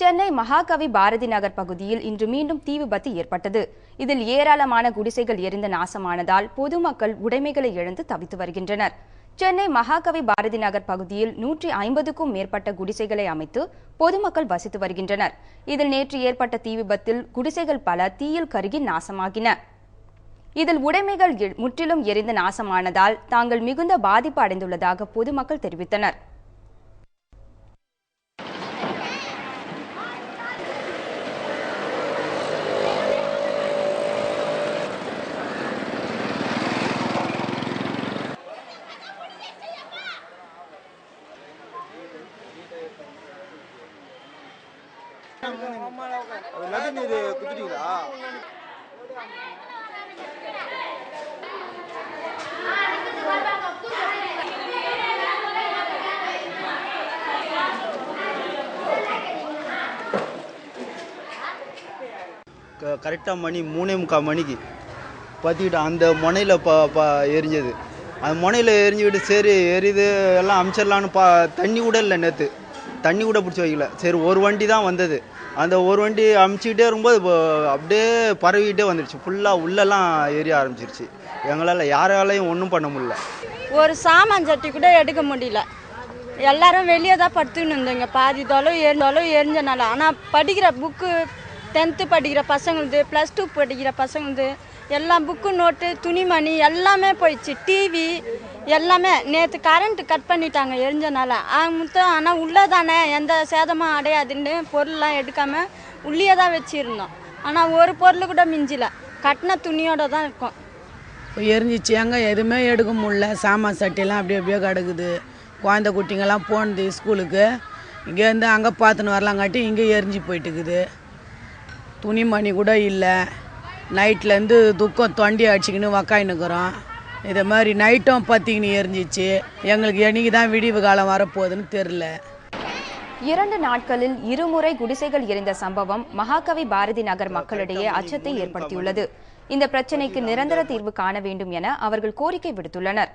சென்னை மகாகவி பாரதி நகர் பகுதியில் இன்று மீண்டும் தீ விபத்து ஏற்பட்டது. இதில் ஏராளமான குடிசைகள் எரிந்து நாசமானதால் பொதுமக்கள் உடைமைகளை இழந்து தவித்து வருகின்றனர். சென்னை மகாகவி பாரதி நகர் பகுதியில் நூற்றி ஐம்பதுக்கும் மேற்பட்ட குடிசைகளை அமைத்து பொதுமக்கள் வசித்து வருகின்றனர். இதில் நேற்று ஏற்பட்ட தீ விபத்தில் குடிசைகள் பல தீயில் கருகி நாசமாகின. இதில் உடைமைகள் முற்றிலும் எரிந்து நாசமானதால் தாங்கள் மிகுந்த பாதிப்பு அடைந்துள்ளதாக பொதுமக்கள் தெரிவித்தனர். நதி நீர் குத்துட்டீங்களா கரெக்டாக மணி மூணே முக்கால் மணிக்கு. பார்த்துக்கிட்டோம் அந்த முனையில் ப ப எரிஞ்சது. அந்த முனையில் எரிஞ்சுக்கிட்டு சரி எரியுது எல்லாம் அமிச்சிடலான்னு பா தண்ணி கூட இல்லை நேற்று தண்ணி கூட பிடிச்சி வைக்கல. சரி ஒரு வண்டி தான் வந்தது. அந்த ஒரு வண்டி அமுச்சிக்கிட்டே இருக்கும்போது இப்போ அப்படியே பரவிக்கிட்டே வந்துடுச்சு ஃபுல்லாக உள்ளெல்லாம் எரிய ஆரம்பிச்சிருச்சு. எங்களால் யாராலையும் ஒன்றும் பண்ண முடியல. ஒரு சாமான் சட்டி கூட எடுக்க முடியல. எல்லாரும் வெளியே தான் படுத்துன்னு இருந்தோங்க. பாதி தோலும் எரி எரிஞ்சனால ஆனால் படிக்கிற புக்கு டென்த்து படிக்கிற பசங்களுது ப்ளஸ் டூ படிக்கிற பசங்களுது எல்லா புக்கு நோட்டு துணிமணி எல்லாமே போயிடுச்சு. டிவி எல்லாமே. நேற்று கரண்ட்டு கட் பண்ணிட்டாங்க எரிஞ்சனால. மொத்தம் ஆனால் உள்ளே தானே எந்த சேதமும் அடையாதுன்னு பொருள்லாம் எடுக்காமல் உள்ளே தான் வச்சுருந்தோம். ஆனால் ஒரு பொருள் கூட மிஞ்சில. கட்டின துணியோட தான் இருக்கும். இப்போ எரிஞ்சிச்சு. அங்கே எதுவுமே எடுக்க முடியல. சாமான் சட்டியெல்லாம் அப்படியே அப்படியே கிடக்குது. குழந்த குட்டிங்கெல்லாம் போனது ஸ்கூலுக்கு. இங்கேருந்து அங்கே பார்த்துன்னு வரலாங்காட்டி இங்கே எரிஞ்சு போயிட்டுக்குது. துணிமணி கூட இல்லை. நைட்லேருந்து துக்கம் தொண்டி அடிச்சுக்கின்னு உக்காயின்னுக்குறோம் இதை மாதிரி நைட்டும் பற்றிக்கின்னு எரிஞ்சிச்சு. எங்களுக்கு என்னைக்கு தான் விடிவு காலம் வரப்போகுதுன்னு தெரில இரண்டு நாட்களில் இருமுறை குடிசைகள் எரிந்த சம்பவம் மகாகவி பாரதி நகர் மக்களிடையே அச்சத்தை ஏற்படுத்தியுள்ளது. இந்த பிரச்சினைக்கு நிரந்தர தீர்வு காண வேண்டும் என அவர்கள் கோரிக்கை விடுத்துள்ளனர்.